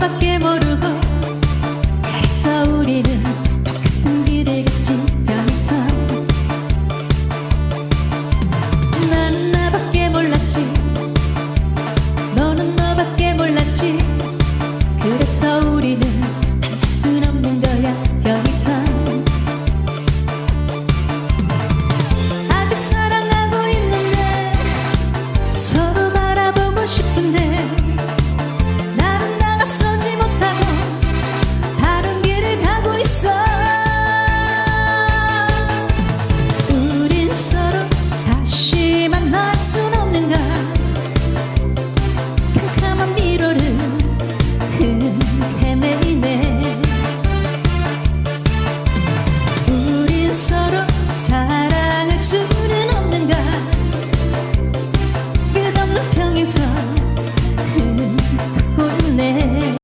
밖에 모르고 그래서 우리는 같은 길에 같이 변해서 나밖에 몰랐지. 너는 너밖에 몰랐지. 그래서